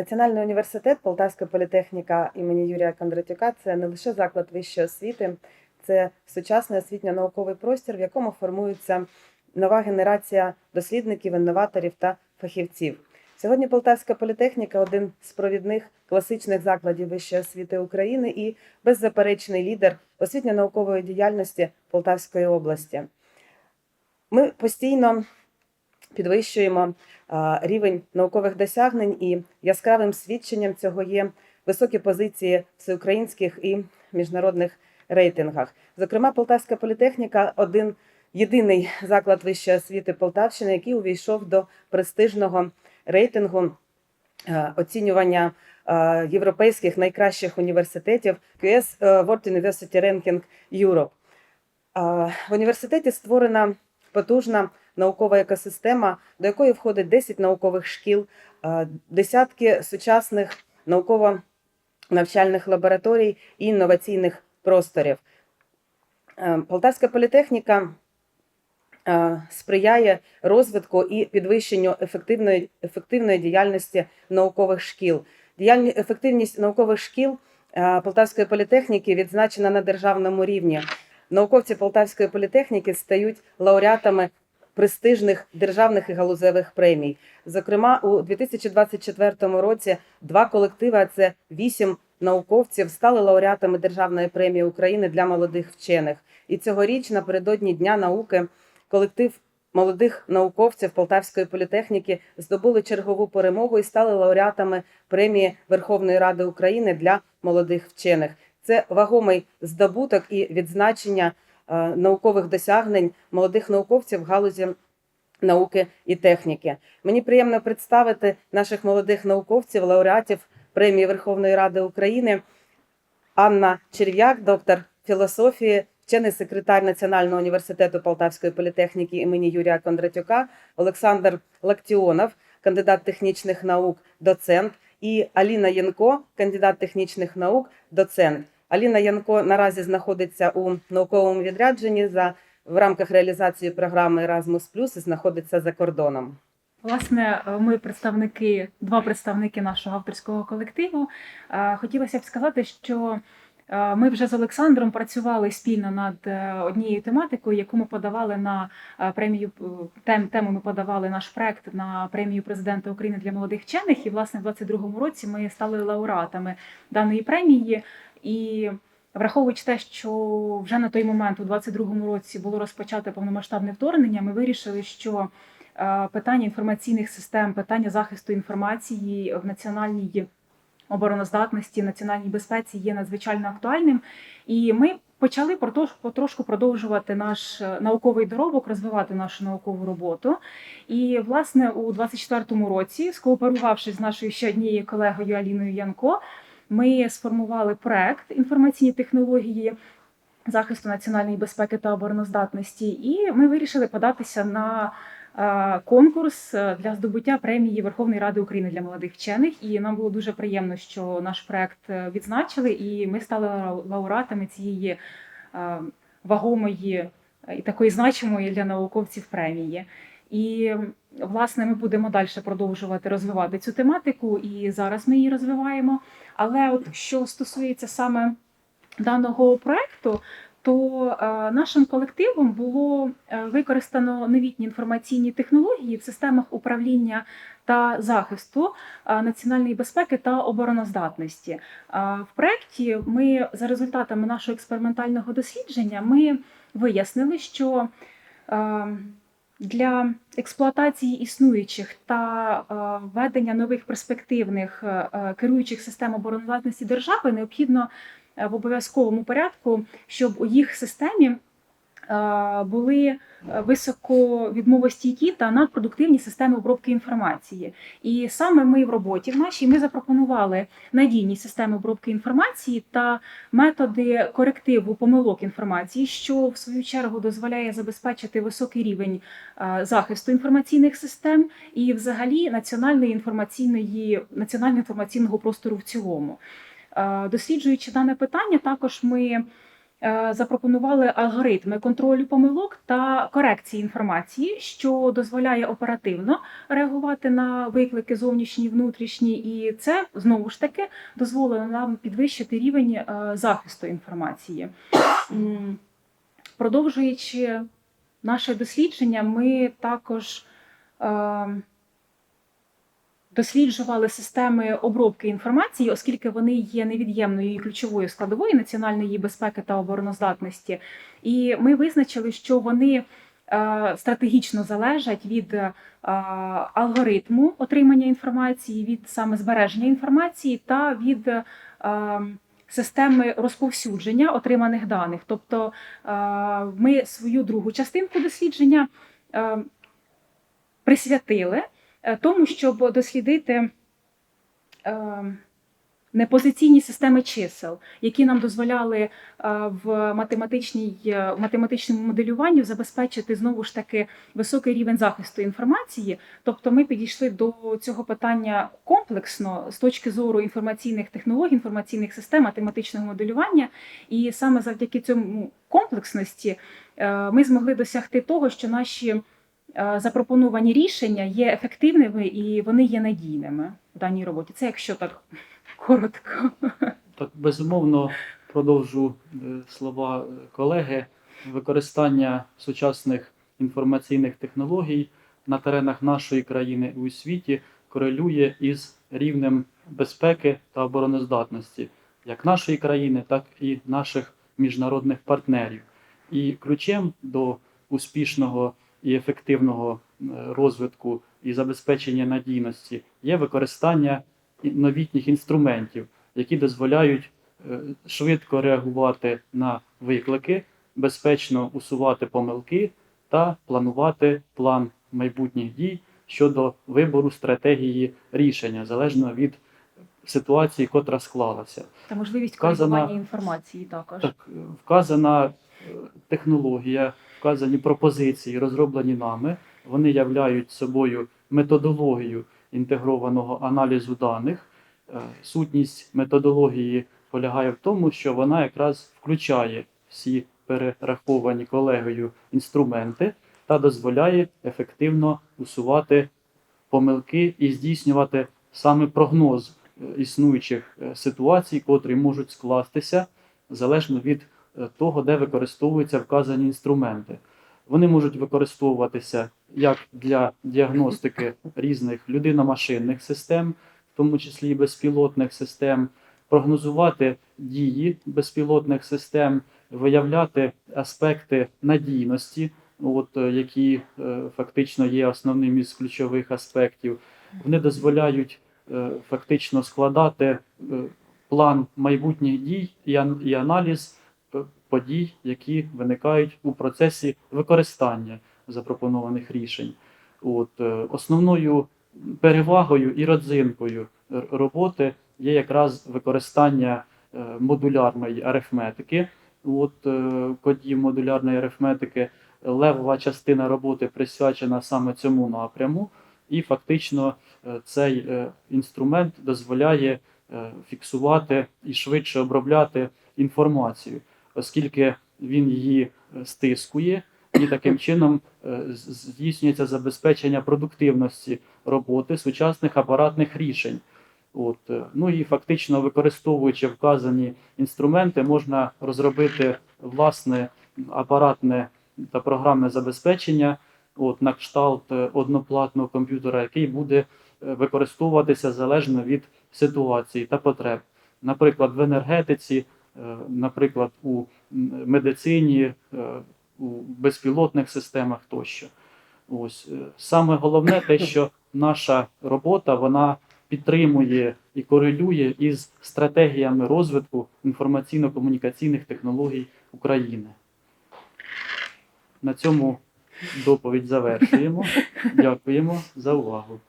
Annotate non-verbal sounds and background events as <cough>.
Національний університет Полтавська політехніка імені Юрія Кондратюка це не лише заклад вищої освіти, це сучасний освітньо-науковий простір, в якому формується нова генерація дослідників, інноваторів та фахівців. Сьогодні Полтавська політехніка один з провідних класичних закладів вищої освіти України і беззаперечний лідер освітньо-наукової діяльності Полтавської області. Ми постійно підвищуємо рівень наукових досягнень, і яскравим свідченням цього є високі позиції всеукраїнських і міжнародних рейтингах. Зокрема, Полтавська політехніка один єдиний заклад вищої освіти Полтавщини, який увійшов до престижного рейтингу е, оцінювання е, європейських найкращих університетів QS World University Ranking Europe. Е, В університеті створена потужна наукова екосистема, до якої входить 10 наукових шкіл, е, десятки сучасних науково-навчальних лабораторій і інноваційних просторів. Е, Полтавська політехніка е, сприяє розвитку і підвищенню ефективної, ефективної діяльності наукових шкіл. Діяльні, ефективність наукових шкіл Полтавської політехніки відзначена на державному рівні. Науковці Полтавської політехніки стають лауреатами престижних державних і галузевих премій. Зокрема, у 2024 році два колективи, а це вісім науковців, стали лауреатами Державної премії України для молодих вчених. І цьогоріч, напередодні Дня науки, колектив молодих науковців Полтавської політехніки здобули чергову перемогу і стали лауреатами премії Верховної Ради України для молодих вчених. Це вагомий здобуток і відзначення наукових досягнень молодих науковців в галузі науки і техніки. Мені приємно представити наших молодих науковців, лауреатів премії Верховної Ради України. Анна Черв'як, доктор філософії, вчений секретар Національного університету Полтавської політехніки імені Юрія Кондратюка, Олександр Лактіонов, кандидат технічних наук, доцент, і Аліна Янко, кандидат технічних наук, доцент. Аліна Янко наразі знаходиться у науковому відрядженні за в рамках реалізації програми Erasmus+, і знаходиться за кордоном. Власне, ми представники, два представники нашого авторського колективу. Е, Хотілося б сказати, що е, ми вже з Олександром працювали спільно над е, однією тематикою, яку ми подавали на премію тем, тему. Ми подавали наш проект на премію президента України для молодих вчених. І власне в 22-му році ми стали лауреатами даної премії. І враховуючи те, що вже на той момент, у 22-му році, було розпочато повномасштабне вторгнення, ми вирішили, що е, питання інформаційних систем, питання захисту інформації в національній обороноздатності, національній безпеці є надзвичайно актуальним. І ми почали потрошку продовжувати наш е, науковий доробок, розвивати нашу наукову роботу. І, власне, у 24-му році, скооперувавшись з нашою ще однією колегою Аліною Янко, ми сформували проект інформаційні технології захисту національної безпеки та обороноздатності, і ми вирішили податися на е, конкурс е, для здобуття премії Верховної Ради України для молодих вчених. І нам було дуже приємно, що наш проект е, відзначили, і ми стали лау- лауреатами цієї вагомої і такої значимої для науковців премії. І власне ми будемо далі продовжувати розвивати цю тематику, і зараз ми її розвиваємо. Але от що стосується саме даного проекту, то е, нашим колективом було е, використано новітні інформаційні технології в системах управління та захисту е, національної безпеки та обороноздатності. В проєкті ми за результатами нашого експериментального дослідження ми вияснили, що для експлуатації існуючих та е, введення нових перспективних е, е, керуючих систем обороноздатності держави необхідно в обов'язковому порядку, щоб у їх системі були е, високовідмовостійкі та надпродуктивні системи обробки інформації. І саме ми в роботі в нашій ми запропонували надійні системи обробки інформації та методи корективу помилок інформації, що в свою чергу дозволяє забезпечити високий рівень е, захисту інформаційних систем і, взагалі, національної інформаційної національного інформаційного простору в цілому. Е, Досліджуючи дане питання, також ми е, запропонували алгоритми контролю помилок та корекції інформації, що дозволяє оперативно реагувати на виклики зовнішні, внутрішні, і це знову ж таки дозволило нам підвищити рівень е, захисту інформації. Продовжуючи наше дослідження, ми також е, досліджували системи обробки інформації, оскільки вони є невід'ємною і ключовою складовою національної безпеки та обороноздатності. І ми визначили, що вони е, стратегічно залежать від е, алгоритму отримання інформації, від саме збереження інформації та від е, системи розповсюдження отриманих даних. Тобто ми свою другу частинку дослідження присвятили тому, щоб дослідити е, непозиційні системи чисел, які нам дозволяли е, в е, в математичному моделюванні забезпечити знову ж таки високий рівень захисту інформації. Тобто, ми підійшли до цього питання комплексно з точки зору інформаційних технологій, інформаційних систем, математичного моделювання, і саме завдяки цьому комплексності е, ми змогли досягти того, що наші е, запропоновані рішення є ефективними і вони є надійними в даній роботі. Це якщо так <laughs> коротко. Так, безумовно, продовжу е, слова е, колеги. Використання сучасних інформаційних технологій на теренах нашої країни і у світі корелює із рівнем безпеки та обороноздатності як нашої країни, так і наших міжнародних партнерів. І ключем до успішного і ефективного е, розвитку і забезпечення надійності є використання новітніх інструментів, які дозволяють е, швидко реагувати на виклики, безпечно усувати помилки та планувати план майбутніх дій щодо вибору стратегії рішення залежно від ситуації, котра склалася. Та можливість Вказана- коригування інформації також. Так, вказана е, технологія, вказані пропозиції, розроблені нами, вони являють собою методологію інтегрованого аналізу даних. Е, Сутність методології полягає в тому, що вона якраз включає всі перераховані колегою інструменти та дозволяє ефективно усувати помилки і здійснювати саме прогноз е, існуючих е, ситуацій, котрі можуть скластися залежно від того, де використовуються вказані інструменти. Вони можуть використовуватися як для діагностики різних людино-машинних систем, в тому числі безпілотних систем, прогнозувати дії безпілотних систем, виявляти аспекти надійності, от, е, які е, фактично є основним із ключових аспектів. Вони дозволяють е, фактично складати е, план майбутніх дій і, аналіз подій, які виникають у процесі використання запропонованих рішень. От, е, основною перевагою і родзинкою роботи є якраз використання е, модулярної арифметики. От, е, кодів модулярної арифметики левова частина роботи присвячена саме цьому напряму, і фактично е, цей е, інструмент дозволяє е, фіксувати і швидше обробляти інформацію, оскільки він її е, стискує, і таким <clears throat> чином е, здійснюється забезпечення продуктивності роботи сучасних апаратних рішень. От, е, ну і фактично використовуючи вказані інструменти, можна розробити власне апаратне та програмне забезпечення от, на кшталт одноплатного комп'ютера, який буде використовуватися залежно від ситуації та потреб. Наприклад, в енергетиці, наприклад, у медицині, е, у безпілотних системах тощо. Ось е, саме головне те, <coughs> що наша робота вона підтримує і корелює із стратегіями розвитку інформаційно-комунікаційних технологій України. На цьому доповідь завершуємо. <laughs> Дякуємо за увагу.